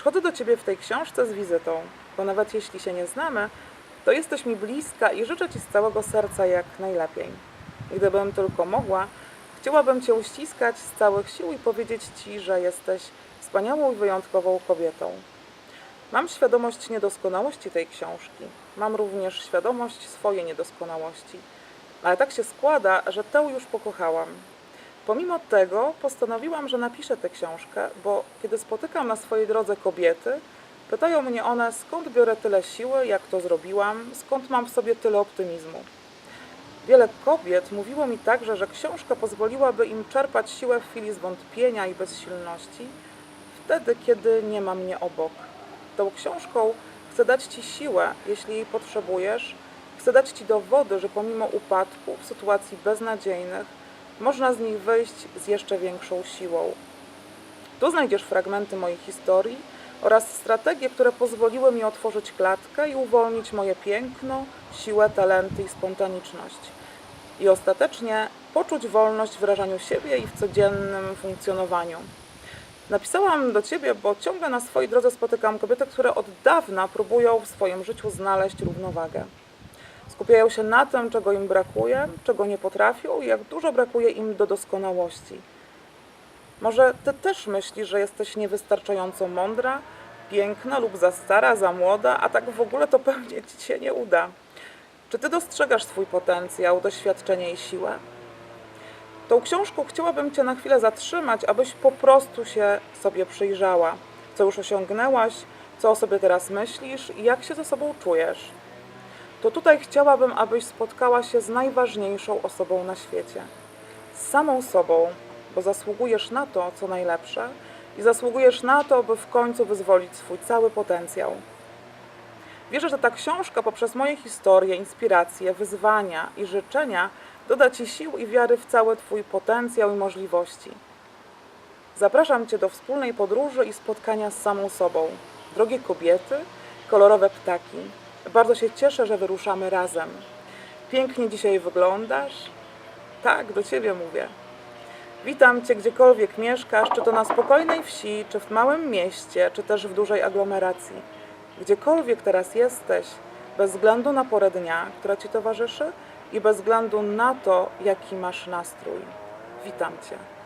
Przychodzę do Ciebie w tej książce z wizytą, bo nawet jeśli się nie znamy, to jesteś mi bliska i życzę Ci z całego serca jak najlepiej. Gdybym tylko mogła, chciałabym Cię uściskać z całych sił i powiedzieć Ci, że jesteś wspaniałą i wyjątkową kobietą. Mam świadomość niedoskonałości tej książki. Mam również świadomość swojej niedoskonałości. Ale tak się składa, że tę już pokochałam. Pomimo tego postanowiłam, że napiszę tę książkę, bo kiedy spotykam na swojej drodze kobiety, pytają mnie one, skąd biorę tyle siły, jak to zrobiłam, skąd mam w sobie tyle optymizmu. Wiele kobiet mówiło mi także, że książka pozwoliłaby im czerpać siłę w chwili zwątpienia i bezsilności, wtedy, kiedy nie ma mnie obok. Tą książką chcę dać Ci siłę, jeśli jej potrzebujesz. Chcę dać Ci dowody, że pomimo upadków, sytuacji beznadziejnych, można z nich wyjść z jeszcze większą siłą. Tu znajdziesz fragmenty mojej historii oraz strategie, które pozwoliły mi otworzyć klatkę i uwolnić moje piękno, siłę, talenty i spontaniczność. I ostatecznie poczuć wolność w wyrażaniu siebie i w codziennym funkcjonowaniu. Napisałam do Ciebie, bo ciągle na swojej drodze spotykam kobiety, które od dawna próbują w swoim życiu znaleźć równowagę. Skupiają się na tym, czego im brakuje, czego nie potrafią i jak dużo brakuje im do doskonałości. Może Ty też myślisz, że jesteś niewystarczająco mądra, piękna lub za stara, za młoda, a tak w ogóle to pewnie Ci się nie uda. Czy Ty dostrzegasz swój potencjał, doświadczenie i siłę? Tą książką chciałabym Cię na chwilę zatrzymać, abyś po prostu się sobie przyjrzała, co już osiągnęłaś, co o sobie teraz myślisz i jak się ze sobą czujesz. To tutaj chciałabym, abyś spotkała się z najważniejszą osobą na świecie z samą sobą, bo zasługujesz na to, co najlepsze i zasługujesz na to, by w końcu wyzwolić swój cały potencjał. Wierzę, że ta książka poprzez moje historie, inspiracje, wyzwania i życzenia doda Ci sił i wiary w cały Twój potencjał i możliwości. Zapraszam Cię do wspólnej podróży i spotkania z samą sobą. Drogie kobiety, kolorowe ptaki, bardzo się cieszę, że wyruszamy razem. Pięknie dzisiaj wyglądasz. Tak, do Ciebie mówię. Witam Cię gdziekolwiek mieszkasz, czy to na spokojnej wsi, czy w małym mieście, czy też w dużej aglomeracji. Gdziekolwiek teraz jesteś, bez względu na porę dnia, która Ci towarzyszy i bez względu na to, jaki masz nastrój. Witam Cię.